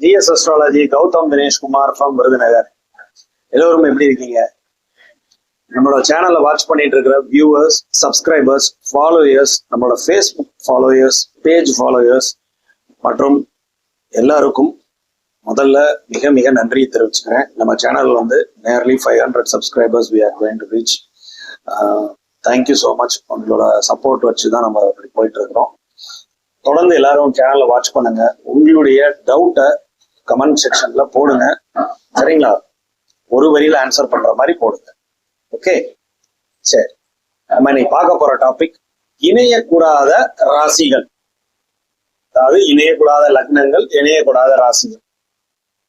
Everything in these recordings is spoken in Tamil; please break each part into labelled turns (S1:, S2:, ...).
S1: GS astrology Gautham Dineshkumar from Virudhunagar. எல்லோரும் எப்படி இருக்கீங்க? நம்மளோட சேனலை வாட்ச் பண்ணிட்டு இருக்கிற வியூவர்ஸ் சப்ஸ்கிரைபர்ஸ் ஃபாலோயர்ஸ் நம்மளோட ஃபேஸ்புக் ஃபாலோயர்ஸ் பேஜ் ஃபாலோயர்ஸ் மற்றும் எல்லாருக்கும் முதல்ல மிக மிக நன்றி தெரிவிச்சுக்கிறேன். நம்ம சேனல் வந்து nearly five hundred subscribers we are going to reach thank you so much உங்களோட சப்போர்ட் வச்சு தான் நம்ம இப்படி போயிட்டு இருக்கிறோம். தொடர்ந்து எல்லாரும் சேனலை வாட்ச் பண்ணுங்க. உங்களுடைய டவுட்டை கமெண்ட் செக்ஷன்ல போடுங்க. சரிங்களா? ஒரு வரியில ஆன்சர் பண்ற மாதிரி போடுங்க. ஓகே சரி. நம்ம இன்னைக்கு பார்க்க போற டாபிக் இணையக்கூடாத ராசிகள். அதாவது இணையக்கூடாத லக்னங்கள் இணையக்கூடாத ராசிகள்.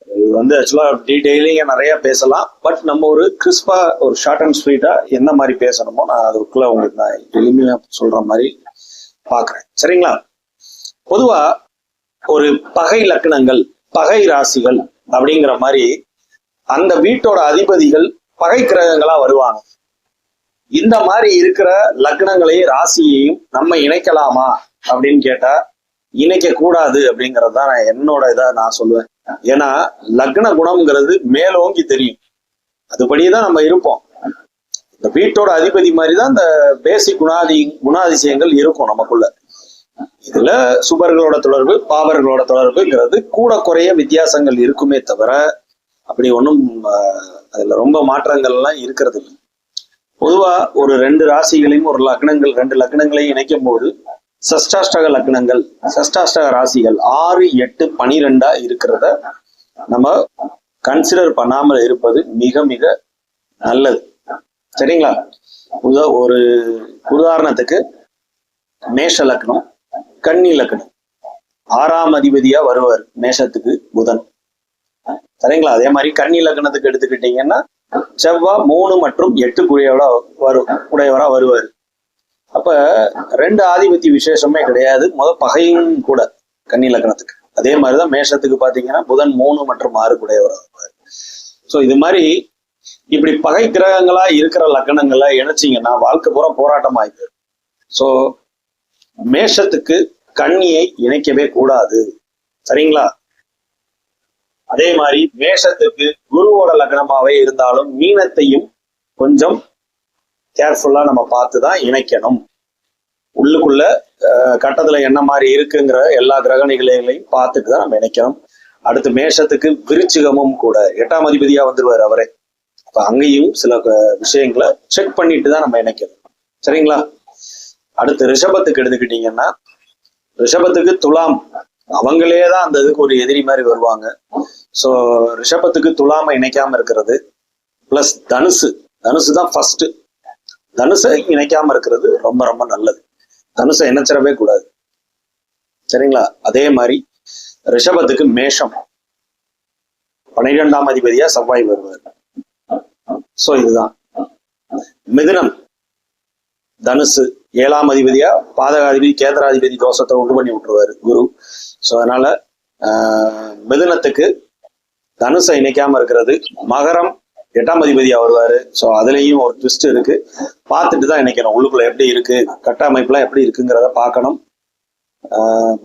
S1: இது வந்து ஆக்சுவலா டீடைலிங்க நிறைய பேசலாம். பட் நம்ம ஒரு கிறிஸ்பா ஒரு ஷார்ட் அண்ட் ஸ்வீட்டா என்ன மாதிரி பேசணுமோ நான் அதுக்குள்ள உங்களுக்கு நான் எளிமையா சொல்ற மாதிரி பாக்குறேன் சரிங்களா? பொதுவா ஒரு பகை லக்னங்கள் பகை ராசிகள் அப்படிங்கிற மாதிரி அந்த வீட்டோட அதிபதிகள் பகை கிரகங்களா வருவாங்க. இந்த மாதிரி இருக்கிற லக்னங்களையும் ராசியையும் நம்ம இணைக்கலாமா அப்படின்னு கேட்டா இணைக்க கூடாது அப்படிங்கறது தான் நான் என்னோட இதை நான் சொல்லுவேன். ஏன்னா லக்ன குணம்ங்கிறது மேலோங்கி தெரியும். அதுபடிதான் நம்ம இருப்போம். இந்த வீட்டோட அதிபதி மாதிரி தான் இந்த பேசிக் குணாதி குணாதிசயங்கள் இருக்கும் நமக்குள்ள. இதுல சுபர்களோட தொடர்பு பாவர்களோட தொடர்புங்கிறது கூட குறைய வித்தியாசங்கள் இருக்குமே தவிர அப்படி ஒன்றும் அதுல ரொம்ப மாற்றங்கள் எல்லாம் இருக்கிறது இல்லை பொதுவா ஒரு ரெண்டு ராசிகளையும் ஒரு லக்னங்கள் ரெண்டு லக்னங்களையும் இணைக்கும் போது சஷ்டாஷ்டக லக்னங்கள் சஷ்டாஷ்டக ராசிகள் ஆறு எட்டு பனிரெண்டா இருக்கிறத நம்ம கன்சிடர் பண்ணாமல் இருப்பது மிக மிக நல்லது. சரிங்களா? உத ஒரு உதாரணத்துக்கு மேஷ லக்னம். கன்னி லக்னம் ஆறாம் அதிபதியா வருவார் மேஷத்துக்கு புதன். சரிங்களா? அதே மாதிரி கன்னி லக்னத்துக்கு எடுத்துக்கிட்டீங்கன்னா செவ்வாய் மூணு மற்றும் எட்டு குடையோட வரும் உடையவரா வருவார். அப்ப ரெண்டு ஆதிபத்திய விசேஷமே கிடையாது. முத பகையும் கூட கன்னி லக்னத்துக்கு அதே மாதிரிதான் மேஷத்துக்கு பாத்தீங்கன்னா புதன் மூணு மற்றும் ஆறு குடையவரா வருவார். ஸோ இது மாதிரி இப்படி பகை கிரகங்களா இருக்கிற லக்னங்களை இணைச்சிங்கன்னா வாழ்க்கை பூரா போராட்டம் ஆயிடுது ஸோ மேஷத்துக்கு கண்ணியை இணைக்கவே கூடாது. சரிங்களா? அதே மாதிரி மேஷத்துக்கு குருவோட லக்னமாவே இருந்தாலும் மீனத்தையும் கொஞ்சம் கேர்ஃபுல்லா நம்ம பார்த்து தான் இணைக்கணும். உள்ளுக்குள்ள கட்டத்துல என்ன மாதிரி இருக்குங்கிற எல்லா கிரக நிகழ்வுகளையும் பார்த்துட்டு தான் நம்ம இணைக்கணும். அடுத்து மேஷத்துக்கு விருச்சிகமும் கூட எட்டாம் அதிபதியா வந்துருவார் அவரே. அப்ப அங்கேயும் சில விஷயங்களை செக் பண்ணிட்டு தான் நம்ம இணைக்கணும். சரிங்களா? அடுத்து ரிஷபத்துக்கு எடுத்துக்கிட்டீங்கன்னா ரிஷபத்துக்கு துலாம். அவங்களே தான் அந்த இதுக்கு ஒரு எதிரி மாதிரி வருவாங்க. ஸோ ரிஷபத்துக்கு துலாம இணைக்காம இருக்கிறது. பிளஸ் தனுசு. தனுசு தான் ஃபர்ஸ்ட் தனுசை இணைக்காம இருக்கிறது ரொம்ப ரொம்ப நல்லது. தனுசை இணைச்சிடவே கூடாது. சரிங்களா? அதே மாதிரி ரிஷபத்துக்கு மேஷம். பனிரெண்டாம் அதிபதியா செவ்வாய் வருவார். ஸோ இதுதான். மிதுனம். தனுசு. ஏழாம் அதிபதியா பாதகாதிபதி கேந்திராதிபதி தோஷத்தை உண்டு பண்ணி விட்டுருவாரு குரு. ஸோ அதனால மிதுனத்துக்கு தனுசை இணைக்காம இருக்கிறது. மகரம் எட்டாம் அதிபதியா வருவாரு. ஸோ அதுலேயும் ஒரு ட்விஸ்ட் இருக்கு. பார்த்துட்டு தான் இணைக்கணும். உள்ளுக்குள்ள எப்படி இருக்கு? கட்டமைப்புலாம் எப்படி இருக்குங்கிறத பார்க்கணும்.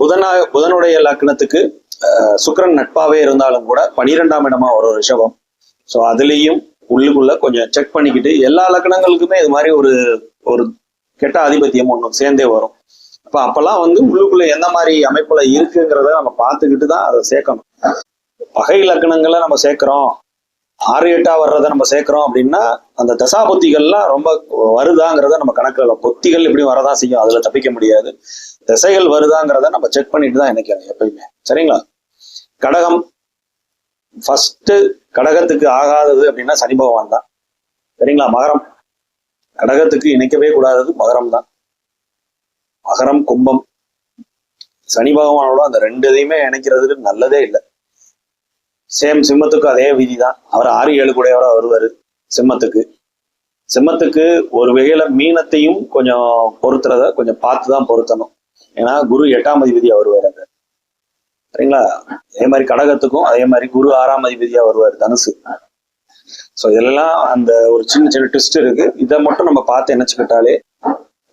S1: புதனா புதனுடைய லக்னத்துக்கு சுக்கரன் நட்பாவே இருந்தாலும் கூட பனிரெண்டாம் இடமா ஒரு ரிஷபம். ஸோ அதுலேயும் உள்ளுக்குள்ள கொஞ்சம் செக் பண்ணிக்கிட்டு எல்லா லக்னங்களுக்குமே இது மாதிரி ஒரு ஒரு கெட்ட ஆதிபத்தியம் ஒன்றும் சேர்ந்தே வரும். அப்ப அப்பெல்லாம் வந்து உள்ளுக்குள்ள எந்த மாதிரி அமைப்புல இருக்குங்கிறத நம்ம பார்த்துக்கிட்டு தான் அதை சேர்க்கணும். பகை இலக்கணங்களை நம்ம சேர்க்கிறோம். ஆறு எட்டா வர்றதை நம்ம சேர்க்கிறோம் அப்படின்னா அந்த தசா பொத்திகள்லாம் ரொம்ப வருதாங்கிறத நம்ம கணக்குல பொத்திகள் எப்படி வரதான் செய்யும் அதுல தப்பிக்க முடியாது. திசைகள் வருதாங்கிறத நம்ம செக் பண்ணிட்டு தான் நினைக்கிறோம் எப்பயுமே. சரிங்களா? கடகம் ஃபர்ஸ்ட் கடகத்துக்கு ஆகாதது அப்படின்னா சனி பகவான் தான். சரிங்களா? மகரம். கடகத்துக்கு இணைக்கவே கூடாதது மகரம் தான் மகரம் கும்பம். சனி பகவானோட அந்த ரெண்டு இதையுமே இணைக்கிறதுக்கு நல்லதே இல்லை. சேம் சிம்மத்துக்கு அதே விதி தான் அவர் ஆறு ஏழு கூடையவராக வருவாரு சிம்மத்துக்கு. சிம்மத்துக்கு ஒரு வகையில மீனத்தையும் கொஞ்சம் பொருத்துறத கொஞ்சம் பார்த்து தான் பொருத்தணும். ஏன்னா குரு எட்டாம் அதிபதியா வருவார் அங்க. சரிங்களா? அதே மாதிரி கடகத்துக்கும் அதே மாதிரி குரு ஆறாம் அதிபதியா வருவார் தனுசு. ஸோ இதெல்லாம் அந்த ஒரு சின்ன சின்ன ட்விஸ்ட் இருக்கு. இதை மட்டும் நம்ம பார்த்து நினச்சிக்கிட்டாலே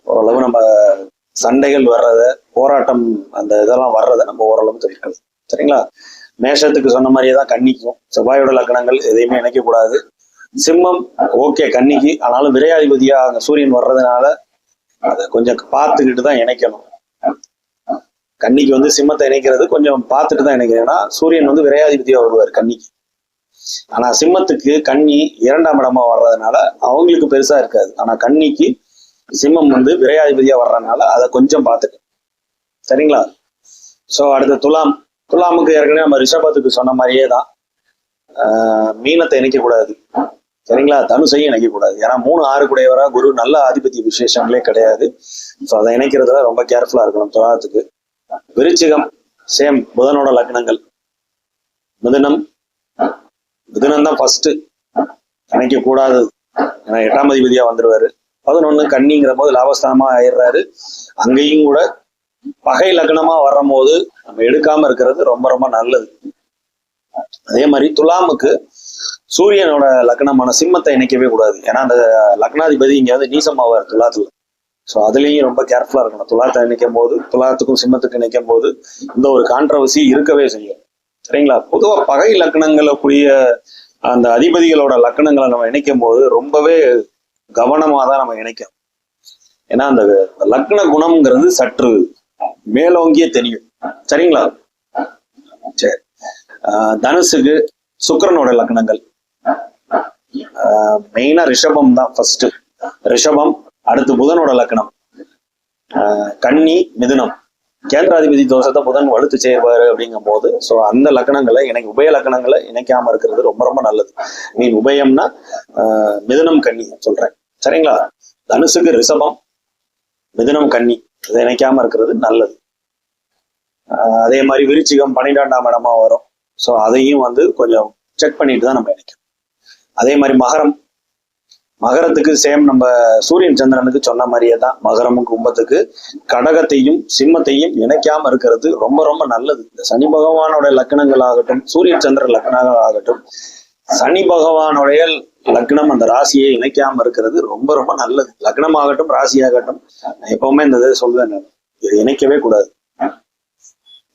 S1: ஓரளவு நம்ம சண்டைகள் வர்றத போராட்டம் அந்த இதெல்லாம் வர்றதை நம்ம ஓரளவு தெரிவிக்கலாம் சரிங்களா? மேஷத்துக்கு சொன்ன மாதிரியே தான் கன்னிக்கும். செவ்வாயோட லக்கணங்கள் எதையுமே நினைக்கக்கூடாது சிம்மம் ஓகே கன்னிக்கு. ஆனாலும் விரையாதிபதியா அங்க சூரியன் வர்றதுனால அதை கொஞ்சம் பார்த்துக்கிட்டு தான் இணைக்கணும். கன்னிக்கு வந்து சிம்மத்தை இணைக்கிறது கொஞ்சம் பார்த்துட்டு தான் இணைக்கணும் ஏன்னா சூரியன் வந்து விரையாதிபதியா வருவார் கன்னிக்கு. ஆனா சிம்மத்துக்கு கன்னி இரண்டாம் இடமா வர்றதுனால அவங்களுக்கு பெருசா இருக்காது. ஆனா கன்னிக்கு சிம்மம் வந்து விரையாதிபதியா வர்றதுனால அதை கொஞ்சம் பார்த்துக்க. சரிங்களா? சோ அடுத்து துலாம். துலாமுக்கு ஏற்கனவே நம்ம ரிஷபத்துக்கு சொன்ன மாதிரியே தான். ஆஹ் மீனத்தை இணைக்க கூடாது சரிங்களா? தனுசையும் இணைக்க கூடாது ஏன்னா மூணு ஆறு கூடையவரா குரு நல்ல ஆதிபத்திய விசேஷங்களே கிடையாது. ஸோ அதை இணைக்கிறதுல ரொம்ப கேர்ஃபுல்லா இருக்கணும் துலாத்துக்கு. விருச்சிகம் சேம் புதனோட லக்னங்கள். மிதனம் மிதுனம் தான் ஃபர்ஸ்ட் இணைக்க கூடாது ஏன்னா எட்டாம் அதிபதியா வந்துருவாரு. பதினொன்னு கன்னிங்கிற போது லாபஸ்தானமா ஆயிடுறாரு. அங்கேயும் கூட பகை லக்னமா வரும்போது நம்ம எடுக்காம இருக்கிறது ரொம்ப ரொம்ப நல்லது. அதே மாதிரி துலாமுக்கு சூரியனோட லக்னமான சிம்மத்தை இணைக்கவே கூடாது. ஏன்னா அந்த லக்னாதிபதி இங்க வந்து நீசமாவார் துலாத்துல. ஸோ அதுலேயும் ரொம்ப கேர்ஃபுல்லா இருக்கணும். துலாத்தை இணைக்கும் போது துலாத்துக்கும் சிம்மத்துக்கும் இணைக்கும் போது இந்த ஒரு கான்ட்ரவர்சி இருக்கவே செய்யும். சரிங்களா? பொதுவா பகை லக்னங்களக்கூடிய அந்த அதிபதிகளோட லக்கணங்களை நம்ம இணைக்கும் போது ரொம்பவே கவனமாக தான் நம்ம இணைக்கணும். ஏன்னா அந்த லக்ன குணம்ங்கிறது சற்று மேலோங்கியே தெரியும் சரிங்களா? சரி. ஆஹ் தனுசுக்கு சுக்கரனோட லக்னங்கள் மெயினா ரிஷபம் தான் ஃபர்ஸ்ட் ரிஷபம் அடுத்து புதனோட லக்னம் ஆஹ் கன்னி மிதுனம். கேந்திராதிபதி தோஷத்தை புதன் வலுத்து செய்வாரு அப்படிங்கும் போது ஸோ அந்த லக்கணங்களை எனக்கு உபய லக்கணங்களை இணைக்காம இருக்கிறது ரொம்ப ரொம்ப நல்லது. மீன் உபயம்னா ஆஹ் மிதுனம் கன்னி சொல்றேன். சரிங்களா? தனுசுக்கு ரிஷபம் மிதுனம் கன்னி இதை இணைக்காம இருக்கிறது நல்லது. ஆஹ் அதே மாதிரி விருச்சிகம் பன்னிரெண்டாம் இடமா வரும். ஸோ அதையும் வந்து கொஞ்சம் செக் பண்ணிட்டு தான் நம்ம இணைக்கணும். அதே மாதிரி மகரம் மகரத்துக்கு சேம் நம்ம சூரியன் சந்திரனுக்கு சொன்ன மாதிரியே தான் மகரமும் கும்பத்துக்கு. கடகத்தையும் சிம்மத்தையும் இணைக்காம இருக்கிறது ரொம்ப ரொம்ப நல்லது. இந்த சனி பகவானோட லக்னங்கள் ஆகட்டும் சூரியன் சந்திர லக்னங்கள் ஆகட்டும் சனி பகவானுடைய லக்னம் அந்த ராசியை இணைக்காம இருக்கிறது ரொம்ப ரொம்ப நல்லது. லக்னம் ஆகட்டும் ராசி ஆகட்டும் நான் எப்பவுமே இந்த இதை சொல்வேன் இது இதை இணைக்கவே கூடாது.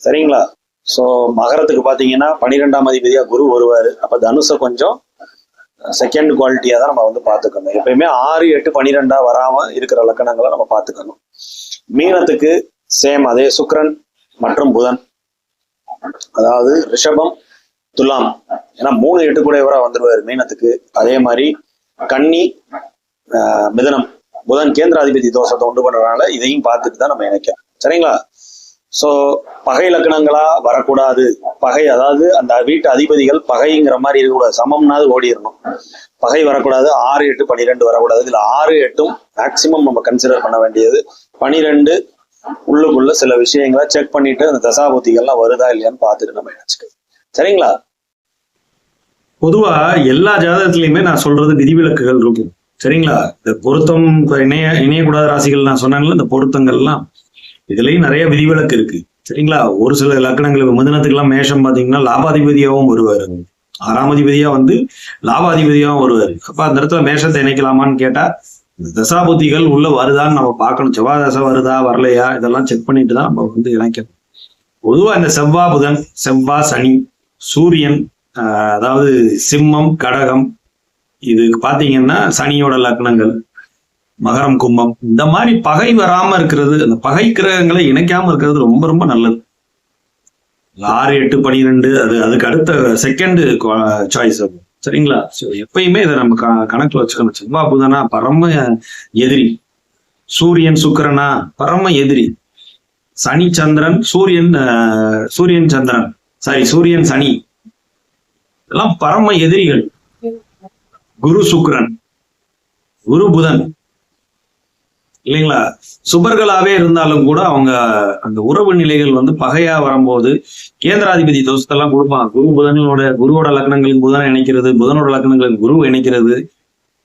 S1: சரிங்களா? சோ மகரத்துக்கு பாத்தீங்கன்னா பன்னிரெண்டாம் அதிபதியா குரு வருவாரு. அப்ப தனுசை கொஞ்சம் செகண்ட் குவாலிட்டியாக தான் நம்ம வந்து பாத்துக்கணும் எப்பயுமே ஆறு எட்டு பன்னிரெண்டா வராம இருக்கிற லக்கணங்களை நம்ம பாத்துக்கணும் மீனத்துக்கு சேம் அதே சுக்ரன் மற்றும் புதன். அதாவது ரிஷபம் துலாம். ஏன்னா மூணு எட்டு கூட இவராக வந்துடுவார் மீனத்துக்கு. அதே மாதிரி கன்னி மிதனம். புதன் கேந்திராதிபதி தோஷத்தை உண்டு பண்றதுனால இதையும் பார்த்துட்டு தான் நம்ம இணைக்கணும். சரிங்களா? சோ பகை லக்கணங்களா வரக்கூடாது. பகை அதாவது அந்த வீட்டு அதிபதிகள் பகைங்கிற மாதிரி இருக்கக்கூடாது. சமம்னாது ஓடிடணும் பகை வரக்கூடாது. ஆறு எட்டு பன்னிரெண்டு வரக்கூடாது. இதில் ஆறு எட்டும் மேக்சிமம் நம்ம கன்சிடர் பண்ண வேண்டியது. பனிரெண்டு உள்ளுக்குள்ள சில விஷயங்களை செக் பண்ணிட்டு அந்த தசாபுத்திகள்லாம் வருதா இல்லையான்னு பார்த்துட்டு நம்ம நினைச்சுக்கோ சரிங்களா?
S2: பொதுவா எல்லா ஜாதகத்திலயுமே நான் சொல்றது விதிவிலக்குகள் இருக்கும். சரிங்களா? இந்த பொருத்தம் இணைய இணையக்கூடாத ராசிகள் நான் சொன்னேன்ல இந்த பொருத்தங்கள்லாம் இதுலயும் நிறைய விதிவிலக்கு இருக்கு. சரிங்களா? ஒரு சில லக்கணங்களுக்கு மிதனத்துக்கெல்லாம் மேஷம் பாத்தீங்கன்னா லாபாதிபதியாகவும் வருவாரு. ஆறாம் அதிபதியா வந்து லாபாதிபதியாகவும் வருவாரு. அப்ப அந்த இடத்துல மேஷத்தை இணைக்கலாமான்னு கேட்டா இந்த தசாபுத்திகள் உள்ள வருதான்னு நம்ம பார்க்கணும். செவ்வாய் தசை வருதா வரலையா? இதெல்லாம் செக் பண்ணிட்டு தான் நம்ம வந்து இணைக்கணும். பொதுவா இந்த செவ்வா புதன் செவ்வா சனி சூரியன் அதாவது சிம்மம் கடகம் இது பாத்தீங்கன்னா சனியோட லக்னங்கள் மகரம் கும்பம். இந்த மாதிரி பகை வராம இருக்கிறது அந்த பகை கிரகங்களை இணைக்காம இருக்கிறது ரொம்ப ரொம்ப நல்லது. ஆறு எட்டு பனிரெண்டு அது அதுக்கு அடுத்த செகண்ட் சாய்ஸ் அது. சரிங்களா? எப்பயுமே இதை நம்ம க- கணக்குல வச்சுக்கணும். செவ்வாய் புதனா பரம எதிரி. சூரியன் சுக்கரனா பரம எதிரி. சனி சந்திரன் சூரியன் சூரியன் சந்திரன். சாரி சூரியன் சனி. இதெல்லாம் பரம எதிரிகள். குரு சுக்கரன். குரு புதன். இல்லைங்களா? சுபர்களாவே இருந்தாலும் கூட அவங்க அந்த உறவு நிலைகள் வந்து பகையா வரும்போது கேந்திராதிபதி தோஷத்தெல்லாம் கொடுப்பாங்க. குரு புதனோட குருவோட லக்னங்களுக்கு புதனை இணைக்கிறது புதனோட லக்னங்களுக்கு குரு இணைக்கிறது.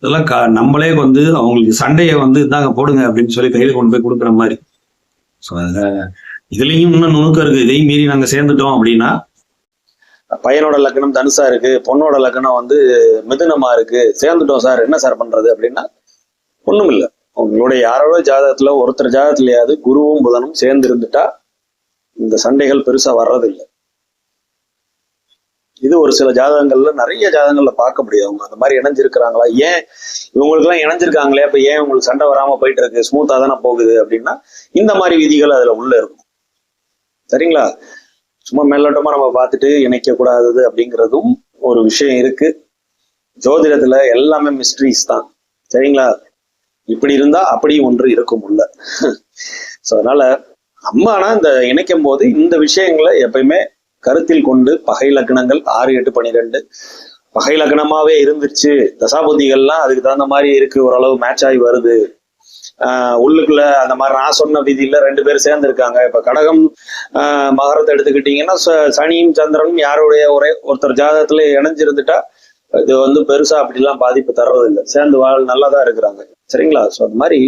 S2: இதெல்லாம் க- நம்மளே வந்து அவங்களுக்கு சண்டையை வந்து இந்தாங்க போடுங்க அப்படின்னு சொல்லி கையில கொண்டு போய் கொடுக்குற மாதிரி. ஸோ அதுல இதுலயும் இன்னும் நுணுக்கம் இருக்கு. இதையும் மீறி நாங்க சேர்ந்துட்டோம் அப்படின்னா
S1: பையனோட லக்னம் தனுசா இருக்கு பொண்ணோட லக்னம் வந்து மிதுனமா இருக்கு. சேர்ந்துட்டோம் சார் என்ன சார் பண்றது அப்படின்னா ஒண்ணும் இல்லை உங்களுடைய யாரோட ஜாதகத்துல ஒருத்தர் ஜாதகத்திலேயாவது குருவும் புதனும் சேர்ந்து இருந்துட்டா இந்த சண்டைகள் பெருசா வர்றதில்லை. இது ஒரு சில ஜாதகங்கள்ல நிறைய ஜாதகங்கள்ல பார்க்க முடியும் அவங்க அந்த மாதிரி இணைஞ்சிருக்கிறாங்களா? ஏன் இவங்களுக்கு எல்லாம் இணைஞ்சிருக்காங்களே? அப்ப ஏன் உங்களுக்கு சண்டை வராம போயிட்டு இருக்கு ஸ்மூத்தா தானே போகுது அப்படின்னா இந்த மாதிரி விதிகள் அதுல உள்ள இருக்கும். சரிங்களா? சும்மா மேலோட்டமா நம்ம பார்த்துட்டு இணைக்க கூடாதது அப்படிங்கிறதும் ஒரு விஷயம் இருக்கு. ஜோதிடத்துல எல்லாமே மிஸ்ட்ரிஸ் தான். சரிங்களா? இப்படி இருந்தா அப்படி ஒன்று இருக்கும் உள்ள. ஸோ அதனால அம்மானா இந்த இணைக்கும் போது இந்த விஷயங்களை எப்பயுமே கருத்தில் கொண்டு பகை லக்னங்கள் ஆறு எட்டு பன்னிரெண்டு பகை லக்னமாவே இருந்துருச்சு. தசாபுதிகள்லாம் அதுக்கு தகுந்த மாதிரி இருக்கு. ஓரளவு மேட்ச் ஆகி வருது. ஆஹ் உள்ளுக்குள்ள அந்த மாதிரி நான் சொன்ன விதியில ரெண்டு பேர் சேர்ந்து இருக்காங்க இப்ப கடகம் ஆஹ் மகரத்தை எடுத்துக்கிட்டீங்கன்னா ச- சனியும் சந்திரனும் யாருடைய ஒரே ஒருத்தர் ஜாதகத்துல இணைஞ்சிருந்துட்டா இது வந்து பெருசா அப்படிலாம் பாதிப்பு தர்றது இல்லை சேர்ந்து வாழ் நல்லா தான் இருக்கிறாங்க. சரிங்களா? ஸோ அது மாதிரி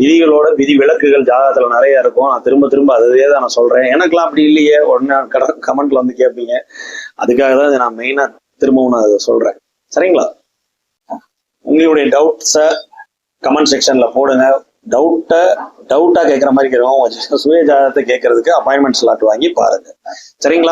S1: விதிகளோட விதி விளக்குகள் ஜாதகத்துல நிறைய இருக்கும். நான் திரும்ப திரும்ப அதுவே தான் நான் சொல்றேன். எனக்கெல்லாம் அப்படி இல்லையே. உடனே கட கமெண்ட்ல வந்து கேட்பீங்க அதுக்காக தான் இதை நான் மெயினா திரும்பவும் நான் அதை சொல்றேன். சரிங்களா? உங்களுடைய டவுட்ஸை கமெண்ட் செக்ஷன்ல போடுங்க. டவுட்டை டவுட்டா கேட்குற மாதிரி கேட்கும் சுய ஜாதகத்தை கேட்கறதுக்கு அப்பாயின்மெண்ட் ஸ்லாட் வாங்கி பாருங்க. சரிங்களா?